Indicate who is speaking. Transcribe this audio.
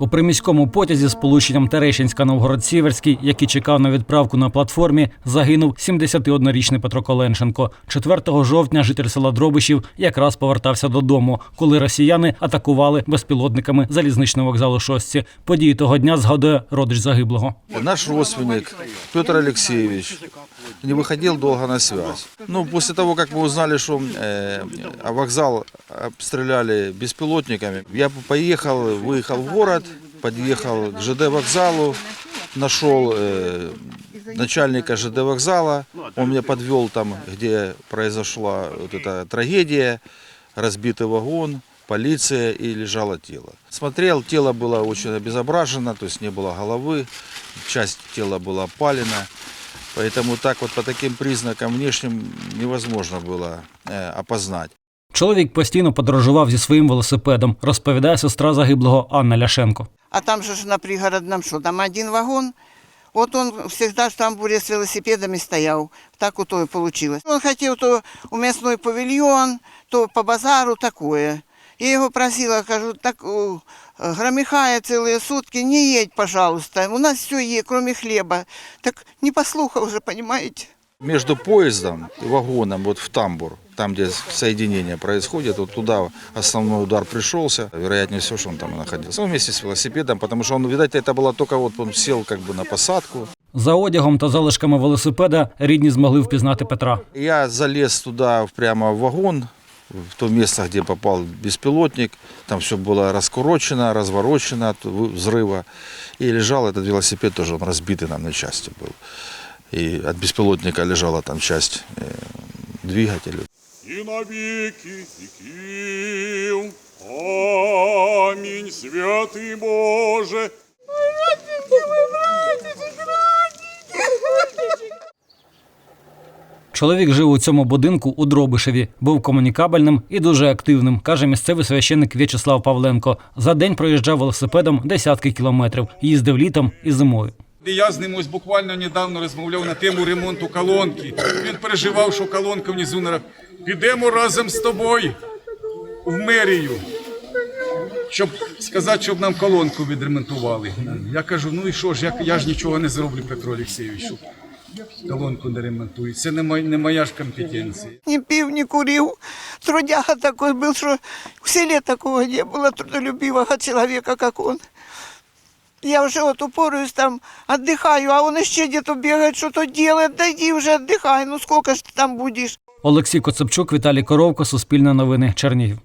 Speaker 1: У приміському потязі з полученням Терещинська Новгород-Сіверський, який чекав на відправку на платформі, загинув 71-річний Петро Коленченко. 4 жовтня житель села Дробишів якраз повертався додому, коли росіяни атакували безпілотниками залізничного вокзалу Шостці. Події того дня згадує родич загиблого.
Speaker 2: Наш родственник Петр Алексеевич не выходил долго на связь. Ну, после того, как мы узнали, что э, а вокзал обстреляли беспилотниками, я поехал, выехал в город, подъехал к ЖД вокзалу, нашел э, начальника ЖД вокзала, он меня подвел там, где произошла вот эта трагедия, разбитый вагон, полиция и лежало тело. Смотрел, тело было очень обезображено, то есть не было головы, часть тела была опалена. Поэтому так вот по таким признакам внешним невозможно было э, опознать.
Speaker 1: Чоловік постійно подорожував зі своїм велосипедом, розповідає сестра загиблого Анна Ляшенко.
Speaker 3: А там же ж на пригородном что, там один вагон. Вот он всегда в тамбуре с велосипедами стоял. Так вот то и получилось. Он хотел то у мясной павильон, то по базару такое. Я его просила, кажу, так э, громыхая целые сутки, не едь, пожалуйста. У нас все есть, кроме хлеба. Так не послухал уже, понимаете?
Speaker 2: Между поездом и вагоном вот в тамбур, там где соединение происходит, вот туда основной удар пришелся. Вероятнее всего, что он там и находился. Ну, вместе с велосипедом, потому что он, видать, это было только вот он сел как бы на посадку.
Speaker 1: За одягом та залишками велосипеда рідні змогли впізнати Петра.
Speaker 2: Я залез туда прямо в вагон, в то место, где попал беспилотник. Там все было раскурочено, разворочено от вы- взрыва. И лежал этот велосипед, тоже он разбитый нам на части был. И от беспилотника лежала там часть э, двигателя.
Speaker 4: і навіки віків. Амінь, святий Боже.
Speaker 1: Чоловік жив у цьому будинку у Дробишеві, був комунікабельним і дуже активним, каже місцевий священник В'ячеслав Павленко. За день проїжджав велосипедом десятки кілометрів, їздив літом і зимою.
Speaker 5: Я з ним ось буквально недавно розмовляв на тему ремонту колонки. Він переживав, що колонка внизу на підемо разом з тобою в мерію, щоб сказати, щоб нам колонку відремонтували. Я кажу, ну і що ж, я, я ж нічого не зроблю, Петро Олексійович, колонку не ремонтують. Це не, моя- не моя ж компетенція.
Speaker 3: Не пил, не курил. Трудяга такой был, что в селе такого не было трудолюбивого человека, как он. Я уже вот упорюсь там, отдыхаю, а он еще где-то бегает, что-то делает. Да иди уже отдыхай, ну сколько ж ты там будешь?
Speaker 1: Олексій Коцепчук, Віталій Коровко, Суспільне новини, Чернігів.